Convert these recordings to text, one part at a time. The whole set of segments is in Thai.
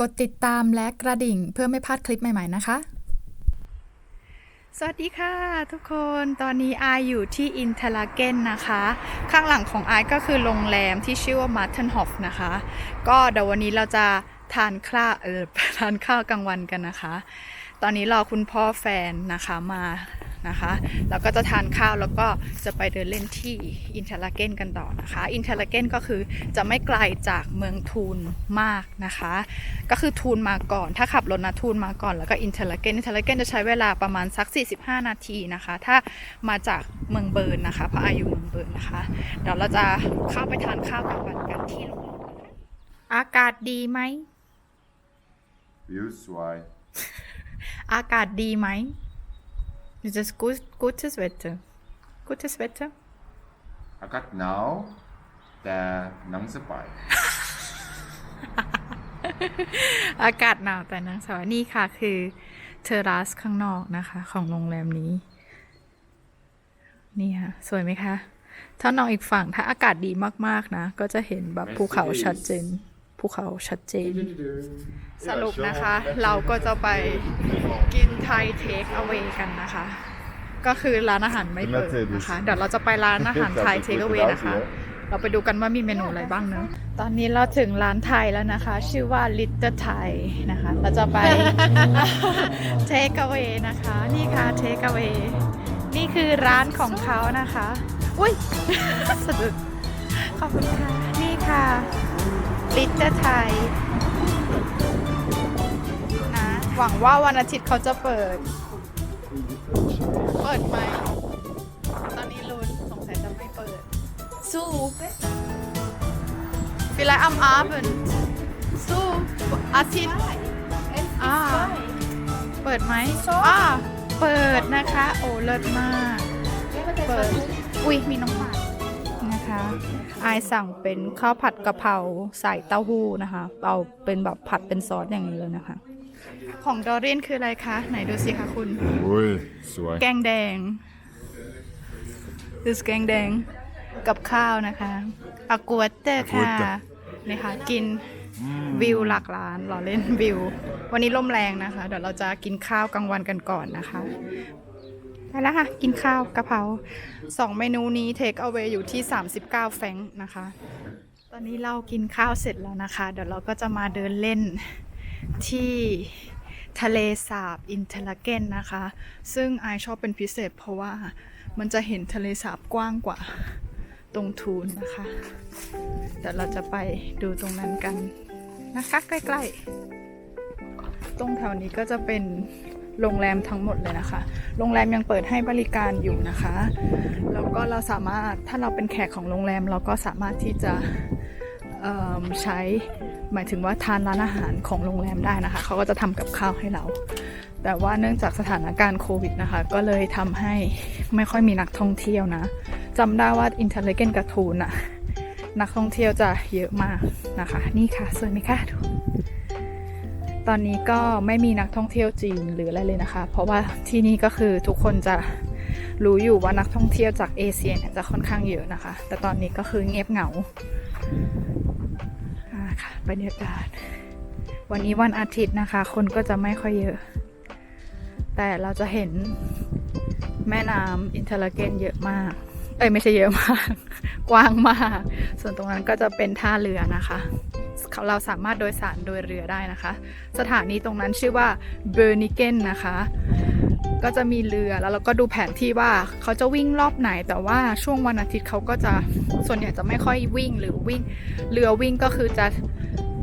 กดติดตามและกระดิ่งเพื่อไม่พลาดคลิปใหม่ ๆ นะคะ สวัสดีค่ะทุกคน ตอนนี้อายอยู่ที่อินเทลาเกนนะคะ ข้างหลังของอายก็คือโรงแรมที่ชื่อว่ามาร์ท n นฮอฟนะคะ ก็เดี๋ยววันนี้เราจะทานข้าวเออทานข้าวกลางวันกันนะคะ ตอนนี้รอคุณพ่อแฟนนะคะมา นะคะแล้วก็จะทานข้าวแล้วก็จะไปเดินเล่นที่อินเทอร์ลาเกนกันต่อนะคะ อินเทอร์ลาเกนก็คือจะไม่ไกลจากเมืองทูนมากนะคะ ก็คือทูนมาก่อน ถ้าขับรถนะทูนมาก่อนแล้วก็อินเทอร์ลาเกนอินเทอร์ลาเกนจะใช้เวลาประมาณสัก 45 นาทีนะคะ ถ้ามาจากเมืองเบิร์นนะคะ เพราะอายุเมืองเบิร์นนะคะ เดี๋ยวเราจะเข้าไปทานข้าวกลางวันกันที่โรงแรมนะคะอากาศดีไหม Views why? อากาศดีไหม Is it good gutes Wetter gutes Wetter I got now the nắng sắp bài. อากาศหนาวแต่นางสาวนี่ค่ะคือเทอราสข้างนอกนะคะ ของโรงแรมนี้ นี่ค่ะ สวยไหมคะ ถ้านองอีกฝั่งถ้าอากาศดีมากๆนะ ก็จะเห็นแบบภูเขาชัดเจน ภูเขาชัดเจน สรุปนะคะ เราก็จะไปกินไทยเทคเอา a y กันนะคะ ก็คือร้านอาหารไม่เปิดนะคะ เดี๋ยวเราจะไปร้านอาหารไทยเทคเอา a y นะคะ เราไปดูกันว่ามีเมนูอะไรบ้างเนอะตอนนี้เราถึงร้านไทยแล้วนะคะ ชื่อว่า Little Thai นะคะ เราจะไป Take Away นะคะ นี่ค่ะ Take Away นี่คือร้านของเขานะคะ อุ้ยสะดุดขอบคุณค่ะ นี่ค่ะ Little Thai นะ หวังว่าวันอาทิตย์เขาจะเปิด เปิดไหม ตอนนี้ลุ้นสงสัยจะไม่เปิด Zo. Vielleicht am Abend. So, อาทิตย์อ่าเปิดไหมอ่าเปิดนะคะ โอ้เลิศมาก เปิด อุ้ยมีน้องหมา นะคะอายสั่งเป็นข้าวผัดกะเพราใส่เต้าหู้นะคะ เอาเป็นแบบผัดเป็นซอสอย่างนี้เลยนะคะ ของดอรินคืออะไรคะ ไหนดูสิคะคุณ Ui, sweet. แกงแดงคือแกงแดงกับข้าวนะคะอากัวเตอร์ค่ะ Agurte นี่ค่ะกินวิวหลักล้านเราเล่นวิว วันนี้ลมแรงนะคะ เดี๋ยวเราจะกินข้าวกลางวันกันก่อนนะคะ ไปแล้วค่ะ กินข้าวกะเพราสองเมนูนี้เทคเอา a y อยู่ที่ 39 แฟงนะคะ ตอนนี้เรากินข้าวเสร็จแล้วนะคะ เดี๋ยวเราก็จะมาเดินเล่นที่ทะเลสาบอินเทลเกนนะคะ ซึ่งไอชอบเป็นพิเศษเพราะว่ามันจะเห็นทะเลสาบกว้างกว่าตรงทูนนะคะ เดี๋ยวเราจะไปดูตรงนั้นกันนะคะ ใกล้ๆ ตรงแถวนี้ก็จะเป็น โรงแรมทั้งหมดเลยนะคะ โรงแรมยังเปิดให้บริการอยู่นะคะ แล้วก็เราสามารถ ถ้าเราเป็นแขกของโรงแรมเราก็สามารถที่จะใช้ หมายถึงว่าทานร้านอาหารของโรงแรมได้นะคะ เขาก็จะทำกับข้าวให้เรา แต่ว่าเนื่องจากสถานการณ์โควิดนะคะ ก็เลยทำให้ไม่ค่อยมีนักท่องเที่ยวนะจำได้ว่าอินเทอร์เลเกนกับทูนอะนักท่องเที่ยวจะเยอะมากนะคะ นี่ค่ะสวยไหมคะดู ตอนนี้ก็ไม่มีนักท่องเที่ยวจีนหรืออะไรเลยนะคะ เพราะว่าที่นี่ก็คือทุกคนจะรู้อยู่ว่านักท่องเที่ยวจากเอเชียเนี่ยจะค่อนข้างเยอะนะคะ แต่ตอนนี้ก็คือเงียบเหงาอ่าค่ะบรรยากาศ วันนี้วันอาทิตย์นะคะ คนก็จะไม่ค่อยเยอะ แต่เราจะเห็นแม่น้ำอินเทอร์ลเกนเยอะมาก เอ้ยไม่ใช่เยอะมาก กว้างมาก ส่วนตรงนั้นก็จะเป็นท่าเรือนะคะ เขาเราสามารถโดยสารโดยเรือได้นะคะ สถานีตรงนั้นชื่อว่าเบอร์นิเกนนะคะ ก็จะมีเรือแล้วเราก็ดูแผนที่ว่าเขาจะวิ่งรอบไหน แต่ว่าช่วงวันอาทิตย์เขาก็จะส่วนใหญ่จะไม่ค่อยวิ่งหรือวิ่ง เรือวิ่งก็คือจะ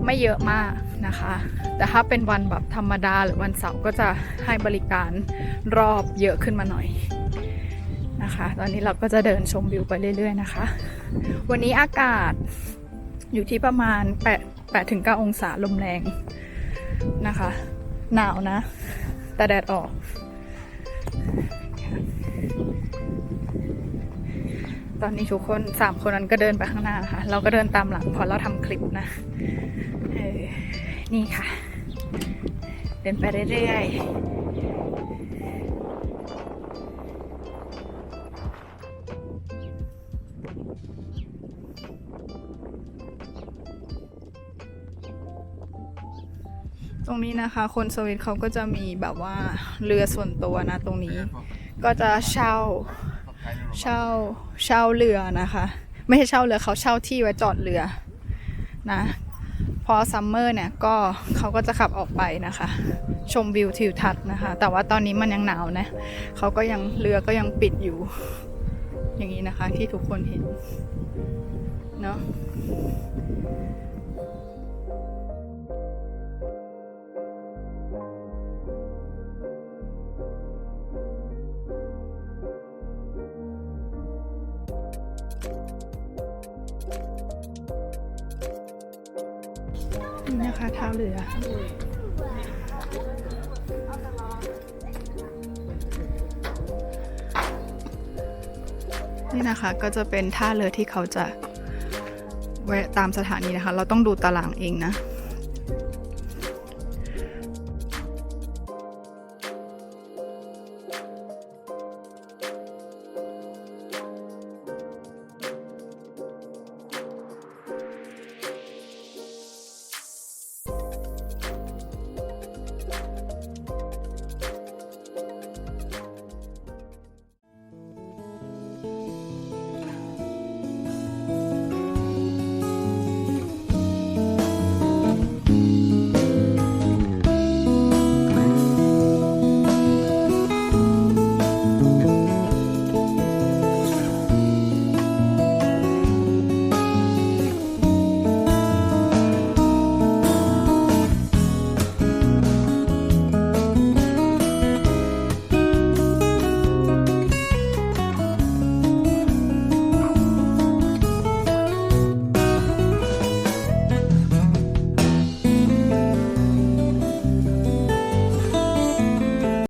ไม่เยอะมากนะคะ แต่ถ้าเป็นวันแบบธรรมดาหรือวันเสาร์ก็จะให้บริการรอบเยอะขึ้นมาหน่อยนะคะ ตอนนี้เราก็จะเดินชมวิวไปเรื่อย ๆ นะคะ วันนี้อากาศอยู่ที่ประมาณ 8ถึง9องศาลมแรงนะคะ หนาวนะ แต่แดดออก ตอนนี้ทุกคนสามคนนั้นก็เดินไปข้างหน้าค่ะ เราก็เดินตามหลังพอเราทำคลิปนะนี่ค่ะ เดินไปเรื่อย ตรงนี้นะคะ คนสวิตเขาก็จะมีแบบว่าเรือส่วนตัวนะตรงนี้ ก็จะเช่าเช่าเช่าเรือนะคะ ไม่ใช่เช่าเรือเขาเช่าที่ไว้จอดเรือนะพอซัมเมอร์เนี่ยก็เขาก็จะขับออกไปนะคะ ชมวิวทิวทัศน์นะคะ แต่ว่าตอนนี้มันยังหนาวนะเขาก็ยังเรือก็ยังปิดอยู่ อย่างนี้นะคะที่ทุกคนเห็นเนาะ นะคะท่าเรือนี่นะคะก็จะเป็นท่าเรือที่เขาจะแวะตามสถานีนะคะ เราต้องดูตารางเองนะ